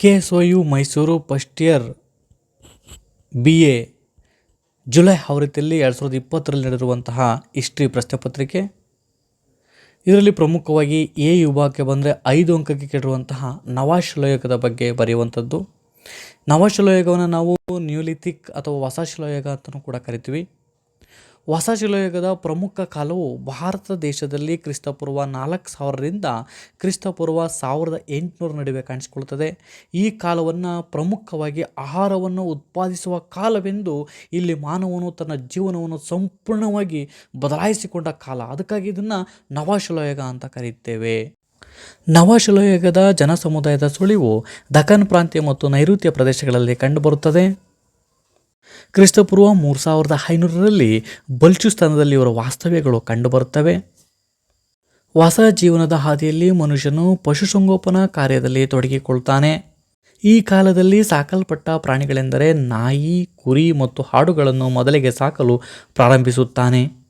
K S O U Mysuru first year B A. July ಆವೃತ್ತಿಯಲ್ಲಿ ಎರಡು ಸಾವಿರದ ಇಪ್ಪತ್ತರಲ್ಲಿ ನಡೆದಿರುವಂತಹ ಹಿಸ್ಟ್ರಿ ಪ್ರಶ್ನೆ ಪತ್ರಿಕೆ ಇದರಲ್ಲಿ ಪ್ರಮುಖವಾಗಿ ಎ ವಿಭಾಗಕ್ಕೆ ಬಂದರೆ ಐದು ಅಂಕಕ್ಕೆ ಕೇಳಿರುವಂತಹ ನವಾಶಿಲಾಯುಗದ ಬಗ್ಗೆ ಬರೆಯುವಂಥದ್ದು. ನವಾಶಿಲಾಯುಗವನ್ನು ನಾವು ನ್ಯೂಲಿಥಿಕ್ ಅಥವಾ ಹೊಸ ಶಿಲಾಯುಗ ಅಂತಲೂ ಕೂಡ ಕರಿತೀವಿ. ಹೊಸ ಶಿಲಾಯುಗದ ಪ್ರಮುಖ ಕಾಲವು ಭಾರತ ದೇಶದಲ್ಲಿ ಕ್ರಿಸ್ತಪೂರ್ವ ನಾಲ್ಕು ಸಾವಿರದಿಂದ ಕ್ರಿಸ್ತಪೂರ್ವ ಸಾವಿರದ ಎಂಟುನೂರ ನಡುವೆ ಕಾಣಿಸಿಕೊಳ್ಳುತ್ತದೆ. ಈ ಕಾಲವನ್ನು ಪ್ರಮುಖವಾಗಿ ಆಹಾರವನ್ನು ಉತ್ಪಾದಿಸುವ ಕಾಲವೆಂದು ಇಲ್ಲಿ ಮಾನವನು ತನ್ನ ಜೀವನವನ್ನು ಸಂಪೂರ್ಣವಾಗಿ ಬದಲಾಯಿಸಿಕೊಂಡ ಕಾಲ. ಅದಕ್ಕಾಗಿ ಇದನ್ನು ನವಶಿಲಾಯುಗ ಅಂತ ಕರೆಯುತ್ತೇವೆ ನವಶಿಲಾಯುಗದ ಜನಸಮುದಾಯದ ಸುಳಿವು ದಖನ್ ಪ್ರಾಂತ್ಯ ಮತ್ತು ನೈಋತ್ಯ ಪ್ರದೇಶಗಳಲ್ಲಿ ಕಂಡುಬರುತ್ತದೆ. ಕ್ರಿಸ್ತಪೂರ್ವ ಮೂರು ಸಾವಿರದ ಐನೂರರಲ್ಲಿ ಬಲ್ಚುಸ್ತಾನದಲ್ಲಿ ಇವರ ವಾಸ್ತವ್ಯಗಳು ಕಂಡುಬರುತ್ತವೆ. ಹೊಸ ಜೀವನದ ಹಾದಿಯಲ್ಲಿ ಮನುಷ್ಯನು ಪಶುಸಂಗೋಪನಾ ಕಾರ್ಯದಲ್ಲಿ ತೊಡಗಿಕೊಳ್ತಾನೆ. ಈ ಕಾಲದಲ್ಲಿ ಸಾಕಲ್ಪಟ್ಟ ಪ್ರಾಣಿಗಳೆಂದರೆ ನಾಯಿ, ಕುರಿ ಮತ್ತು ಹಾಡುಗಳನ್ನು ಮೊದಲಿಗೆ ಸಾಕಲು ಪ್ರಾರಂಭಿಸುತ್ತಾನೆ.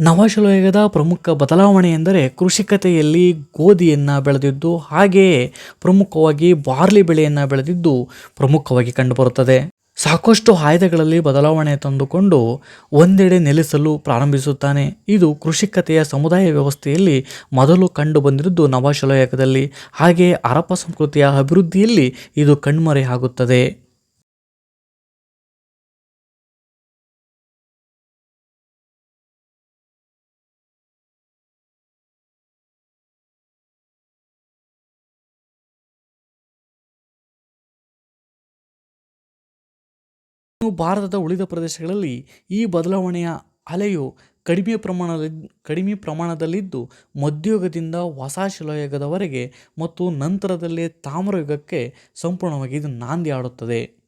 ನವಶಲಯುಗದ ಪ್ರಮುಖ ಬದಲಾವಣೆ ಎಂದರೆ ಕೃಷಿಕತೆಯಲ್ಲಿ ಗೋಧಿಯನ್ನು ಬೆಳೆದಿದ್ದು, ಹಾಗೆಯೇ ಪ್ರಮುಖವಾಗಿ ಬಾರ್ಲಿ ಬೆಳೆಯನ್ನು ಬೆಳೆದಿದ್ದು ಪ್ರಮುಖವಾಗಿ ಕಂಡುಬರುತ್ತದೆ. ಸಾಕಷ್ಟು ಆಯುಧಗಳಲ್ಲಿ ಬದಲಾವಣೆ ತಂದುಕೊಂಡು ಒಂದೆಡೆ ನೆಲೆಸಲು ಪ್ರಾರಂಭಿಸುತ್ತಾನೆ. ಇದು ಕೃಷಿಕತೆಯ ಸಮುದಾಯ ವ್ಯವಸ್ಥೆಯಲ್ಲಿ ಮೊದಲು ಕಂಡುಬಂದಿರುವುದು ನವಶಲಯಕದಲ್ಲಿ ಹಾಗೆಯೇ ಅರಪ ಸಂಸ್ಕೃತಿಯ ಅಭಿವೃದ್ಧಿಯಲ್ಲಿ ಇದು ಕಣ್ಮರೆಯಾಗುತ್ತದೆ. ಭಾರತದ ಉಳಿದ ಪ್ರದೇಶಗಳಲ್ಲಿ ಈ ಬದಲಾವಣೆಯ ಅಲೆಯು ಕಡಿಮೆ ಪ್ರಮಾಣದಲ್ಲಿ, ಕಡಿಮೆ ಪ್ರಮಾಣದಲ್ಲಿದ್ದು ಮಧ್ಯಯುಗದಿಂದ ಹೊಸ ಶಿಲಾಯುಗದವರೆಗೆ ಮತ್ತು ನಂತರದಲ್ಲಿ ತಾಮ್ರಯುಗಕ್ಕೆ ಸಂಪೂರ್ಣವಾಗಿ ಇದು ನಾಂದಿ ಆಡುತ್ತದೆ.